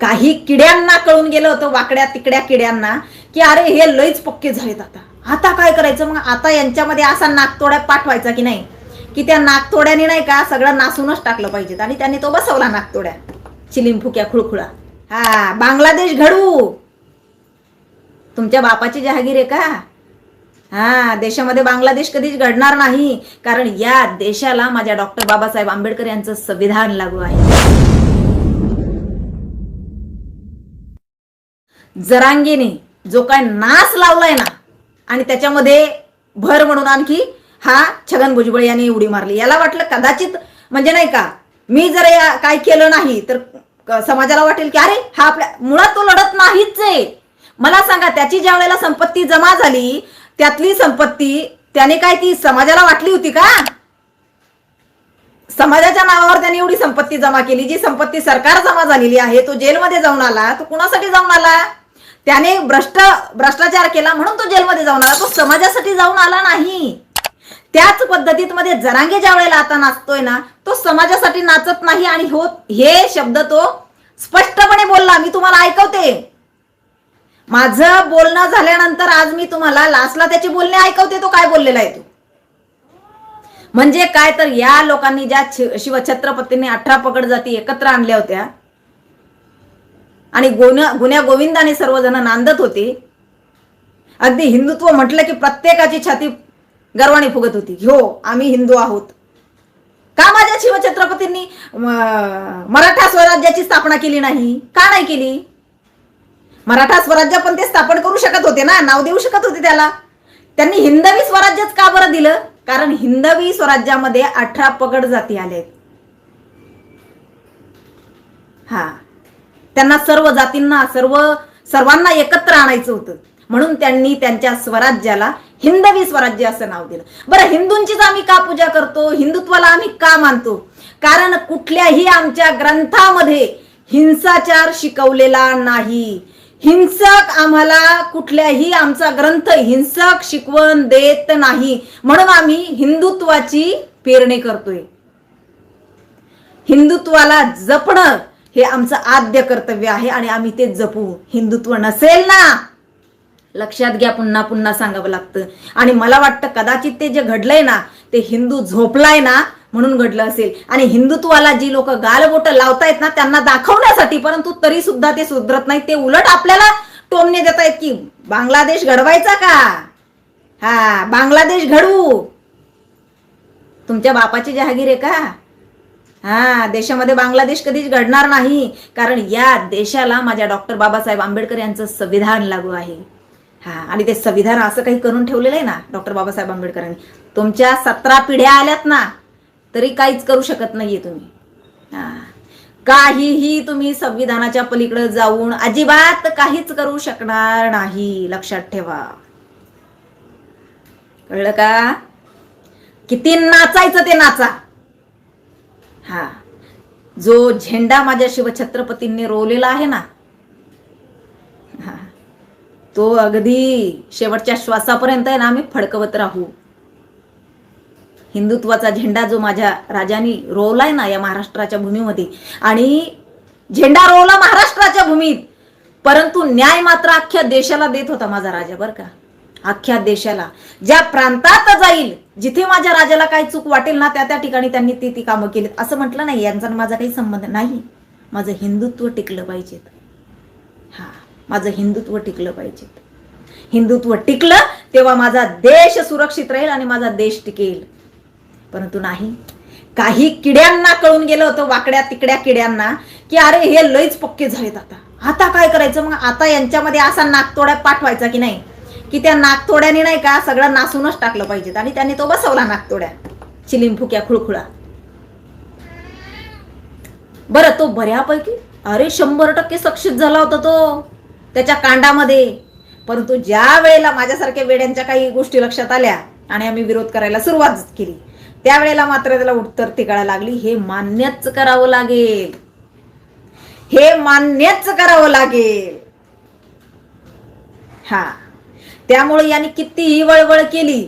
काही किड्यांना कळून गेलं होतं वाकड्या तिकड्या किड्यांना की अरे हे लईच पक्के झालेत आता. आता काय करायचं मग? आता यांच्यामध्ये असा नाकतोड्या पाठवायचा की नाही? की त्या नागतोड्याने नाही का सगळं नासूनच टाकलं पाहिजेत आणि त्यांनी तो बसवला नाकतोड्या चिलीम फुक्या खुळखुळा. हा बांगलादेश घडू. तुमच्या बापाची जहागीर आहे का? हा देशामध्ये बांगलादेश कधीच घडणार नाही. कारण या देशाला माझ्या डॉक्टर बाबासाहेब आंबेडकर यांचं संविधान लागू आहे. जरांगीने जो काय नाच लावलाय ना आणि त्याच्यामध्ये भर म्हणून आणखी हा छगन भुजबळ यांनी उडी मारली. याला वाटलं कदाचित म्हणजे नाही का मी जर काय केलं नाही तर समाजाला वाटेल की अरे हा आपल्या मुळात तो लढत नाहीच आहे. मला सांगा त्याची ज्या वेळेला संपत्ती जमा झाली त्यातली संपत्ती त्याने काय ती समाजाला वाटली होती का? समाजाच्या नावावर त्यांनी एवढी संपत्ती जमा केली जी संपत्ती सरकार जमा झालेली आहे तो जेलमध्ये जाऊन आला तो कुणासाठी जाऊन आला? त्याने भ्रष्ट भ्रष्टाचार केला म्हणून तो जेलमध्ये जाऊन आला. तो समाजासाठी जाऊन आला नाही. त्याच पद्धतीत मध्ये जरांगे ज्या वेळेला आता नाचतोय ना तो समाजासाठी नाचत नाही आणि हो हे शब्द तो स्पष्टपणे बोलला. मी तुम्हाला ऐकवते. माझं बोलणं झाल्यानंतर आज मी तुम्हाला लास्टला त्याचे बोलणे ऐकवते तो काय बोललेला आहे तो? म्हणजे काय तर या लोकांनी ज्या शिवछत्रपतींनी अठरा पकड जाती एकत्र आणल्या होत्या आणि गोन्या गुन्ह्या गोविंदाने सर्वजण नांदत होते. अगदी हिंदुत्व म्हटलं की प्रत्येकाची छाती गर्वाने फुगत होती. हो आम्ही हिंदू आहोत. का माझ्या शिवछत्रपतींनी मराठा स्वराज्याची स्थापना केली नाही? का नाही केली? मराठा स्वराज्य पण ते स्थापन करू शकत होते ना? नाव देऊ शकत होते त्याला? त्यांनी हिंदवी स्वराज्यच का बरं दिलं? कारण हिंदवी स्वराज्यामध्ये अठरा पगड जाती आले हा. त्यांना सर्व जातींना सर्व सर्वांना एकत्र आणायचं होतं. म्हणून त्यांनी त्यांच्या स्वराज्याला हिंदवी स्वराज्य असं नाव दिलं. बरं हिंदूंचीच आम्ही का पूजा करतो? हिंदुत्वाला आम्ही का मानतो? कारण कुठल्याही आमच्या ग्रंथामध्ये हिंसाचार शिकवलेला नाही. हिंसक आम्हाला कुठल्याही आमचा ग्रंथ हिंसक शिकवण देत नाही. म्हणून आम्ही हिंदुत्वाची पेरणी करतोय. हिंदुत्वाला जपणं हे आमचं आद्य कर्तव्य आहे आणि आम्ही ते जपू. हिंदुत्व नसेल ना? लक्षात घ्या पुन्हा पुन्हा सांगावं लागतं. आणि मला वाटतं कदाचित ते जे घडलंय ना ते हिंदू झोपलाय ना म्हणून घडलं असेल. आणि हिंदुत्वाला जी लोक गालबोट लावतायत ना त्यांना दाखवण्यासाठी परंतु तरी सुद्धा ते सुधरत नाही ते उलट आपल्याला टोमणे देत आहेत की बांगलादेश घडवायचा का? हा बांगलादेश घडवू. तुमच्या बापाची जहागीर आहे का? हा देशामध्ये बांगलादेश कधीच घडणार नाही. कारण या देशाला माझ्या डॉक्टर बाबासाहेब आंबेडकर यांचं संविधान लागू आहे. हा आणि ते संविधान असं काही करून ठेवलेलं आहे ना डॉक्टर बाबासाहेब आंबेडकरांनी? तुमच्या सतरा पिढ्या आल्यात ना तरी काहीच करू शकत नाहीये तुम्ही. हा. काहीही तुम्ही संविधानाच्या पलीकडे जाऊन अजिबात काहीच करू शकणार नाही. लक्षात ठेवा. कळलं का? किती नाचायचं ते नाचा. हा. जो झेंडा माझ्या शिवछत्रपतींनी रोवलेला आहे ना हा तो अगदी शेवटच्या श्वासापर्यंत आहे ना आम्ही फडकवत राहू. हिंदुत्वाचा झेंडा जो माझ्या राजांनी रोवलाय ना या महाराष्ट्राच्या भूमीमध्ये आणि झेंडा रोवला महाराष्ट्राच्या भूमीत परंतु न्याय मात्र अख्ख्या देशाला देत होता माझा राजा बरं का. अख्ख्या देशाला. ज्या प्रांतात जाईल जिथे माझ्या राजाला काही चूक वाटेल ना त्या त्या ठिकाणी त्यांनी ती ती कामं केलीत. असं म्हटलं नाही यांचा आणि माझा काही संबंध नाही. माझं हिंदुत्व टिकलं पाहिजेत. हा माझं हिंदुत्व टिकलं पाहिजेत. हिंदुत्व टिकलं तेव्हा माझा देश सुरक्षित राहील आणि माझा देश टिकेल. परंतु नाही. काही किड्यांना कळून गेलं होतं वाकड्या तिकड्या किड्यांना की अरे हे लईच पक्के झालेत आता. आता काय करायचं? मग आता यांच्यामध्ये असा नाकतोड्या पाठवायचा की नाही? की त्या नागतोड्याने नाही का सगळं नासूनच टाकलं पाहिजेत आणि त्यांनी तो बसवला नागतोड्या. चिलिम फुक्या खुळखुळा. बरं तो बऱ्यापैकी अरे शंभर टक्के सक्षित झाला होता तो त्याच्या कांडामध्ये. परंतु ज्या वेळेला माझ्यासारख्या वेड्यांच्या काही गोष्टी लक्षात आल्या आणि आम्ही विरोध करायला सुरुवात केली त्यावेळेला मात्र त्याला उत्तर टिकायला लागली हे मान्यच करावं लागेल. हे मान्यच करावं लागेल. हा. त्यामुळे यांनी कितीही वळवळ केली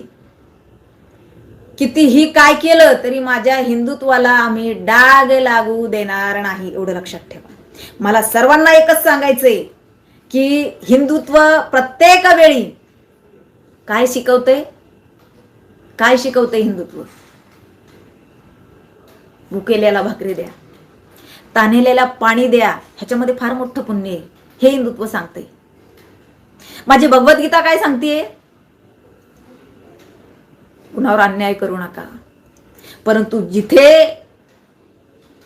कितीही काय केलं तरी माझ्या हिंदुत्वाला आम्ही डाग लागू देणार नाही एवढं लक्षात ठेवा. मला सर्वांना एकच सांगायचंय की हिंदुत्व प्रत्येक वेळी काय शिकवते काय शिकवते हिंदुत्व? भुकेल्याला भाकरी द्या तानेल्याला पाणी द्या ह्याच्यामध्ये फार मोठं पुण्य आहे. हे हिंदुत्व सांगते माझी भगवद्गीता काय सांगतेय? कुणावर अन्याय करू नका. परंतु जिथे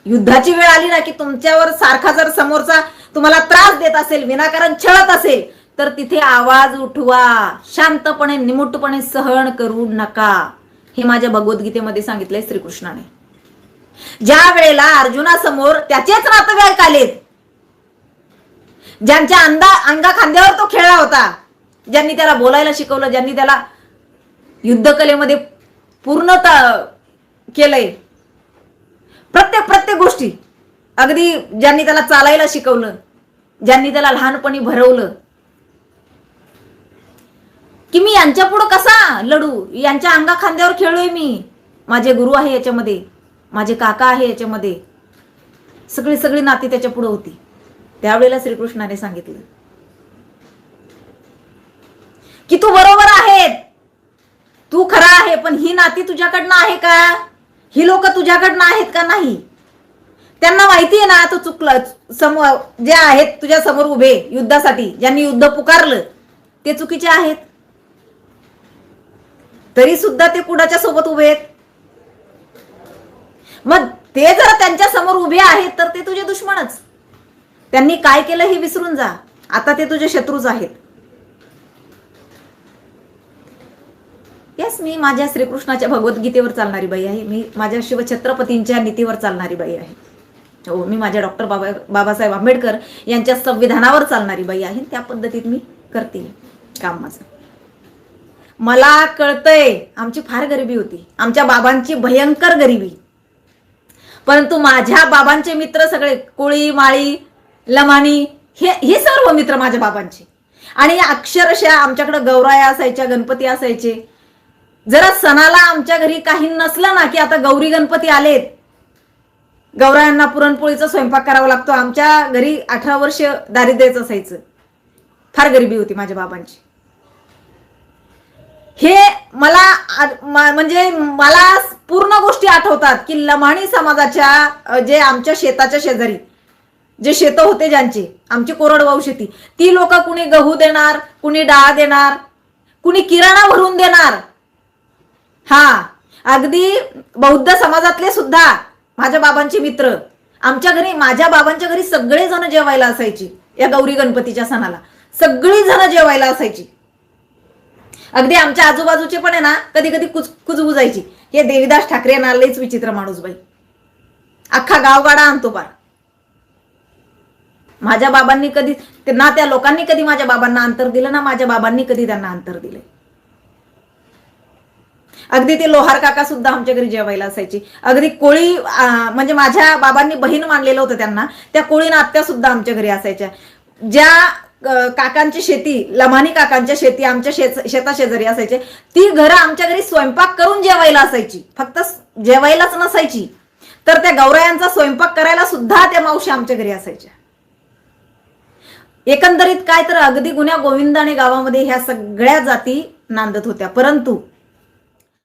युद्धाची वेळ आली ना की तुमच्यावर सारखा जर समोरचा तुम्हाला त्रास देत असेल विनाकारण छळत असेल तर तिथे आवाज उठवा. शांतपणे निमुटपणे सहन करू नका. हे माझ्या भगवद्गीतेमध्ये सांगितलंय श्रीकृष्णाने. ज्या वेळेला अर्जुनासमोर त्याचेच नातेवाईक आलेत ज्यांच्या अंदा अंगा खांद्यावर तो खेळला होता. ज्यांनी त्याला बोलायला शिकवलं ज्यांनी त्याला युद्धकलेमध्ये पूर्णता केलंय. प्रत्येक प्रत्येक गोष्टी. अगदी ज्यांनी त्याला चालायला शिकवलं ज्यांनी त्याला लहानपणी भरवलं. की मी यांच्या पुढं कसा लढू? यांच्या अंगा खांद्यावर खेळलोय मी. माझे गुरु आहे याच्यामध्ये. माझे काका आहे याच्यामध्ये. सगळी सगळी नाती त्याच्या पुढे होती. त्यावेळेला श्रीकृष्णाने सांगितलं की तू बरोबर आहे तू खरा आहे पण ही नाती तुझ्याकडनं आहे का? ही लोक तुझ्याकडनं आहेत का नाही? त्यांना माहिती आहे ना तो चुकलं समोर जे आहेत तुझ्या समोर उभे युद्धासाठी ज्यांनी युद्ध पुकारलं ते चुकीचे आहेत. तरी सुद्धा ते कुणाच्या सोबत उभे आहेत? मग ते जर त्यांच्यासमोर उभे आहेत तर ते तुझे दुश्मनच. त्यांनी काय केलं हे विसरून जा. आता ते तुझे शत्रूच आहेत. येस मी माझ्या श्रीकृष्णाच्या भगवद्गीतेवर चालणारी बाई आहे. मी माझ्या शिवछत्रपतींच्या नीतीवर चालणारी बाई आहे. हो मी माझ्या डॉक्टर बाबा बाबासाहेब आंबेडकर यांच्या संविधानावर चालणारी बाई आहे. त्या पद्धतीत मी करते काम माझं. मला कळतंय आमची फार गरिबी होती. आमच्या बाबांची भयंकर गरिबी. परंतु माझ्या बाबांचे मित्र सगळे कोळी माळी लमानी हे हे सर्व मित्र माझ्या बाबांचे. आणि अक्षरशः आमच्याकडे गौराया असायच्या गणपती असायचे. जरा सणाला आमच्या घरी काही नसलं ना की आता गौरी गणपती आलेत. गौरायांना पुरणपोळीचा स्वयंपाक करावा लागतो. आमच्या घरी अठरा वर्ष दारिद्र्यच असायचं. फार गरिबी होती माझ्या बाबांची. हे मला म्हणजे मला पूर्ण गोष्टी आठवतात की लमाणी समाजाच्या जे आमच्या शेताच्या शेजारी जे शेतं होते ज्यांची आमची कोरडवाहू शेती. ती लोक कुणी गहू देणार कुणी डाळ देणार कुणी किराणा भरून देणार. हा अगदी बौद्ध समाजातले सुद्धा माझ्या बाबांचे मित्र आमच्या घरी माझ्या बाबांच्या घरी सगळे जण जेवायला असायची या गौरी गणपतीच्या सणाला. सगळी जण जेवायला असायची. अगदी आमच्या आजूबाजूचे पण आहे ना कधी कधी कुज कुजबुजायची हे देवीदास ठाकरे यांना लईच विचित्र माणूस बाई. अख्खा गावगाडा आणतो पार. माझ्या बाबांनी कधी ना त्या लोकांनी कधी माझ्या बाबांना अंतर दिलं ना माझ्या बाबांनी कधी त्यांना अंतर दिले. अगदी ते लोहार काका सुद्धा आमच्या घरी जेवायला असायची. अगदी कोळी म्हणजे माझ्या बाबांनी बहीण मानलेलं होतं त्यांना. त्या कोळी नात्या सुद्धा आमच्या घरी असायच्या. ज्या काकांची शेती लमानी काकांच्या शेती आमच्या शेत शेता शेजारी असायचे. ती घरं आमच्या घरी स्वयंपाक करून जेवायला असायची. फक्त जेवायलाच नसायची. तर त्या गौरायांचा स्वयंपाक करायला सुद्धा त्या मावशी आमच्या घरी असायच्या. एकंदरीत काय तर अगदी गुन्ह्या गोविंदाने गावामध्ये ह्या सगळ्या जाती नांदत होत्या. परंतु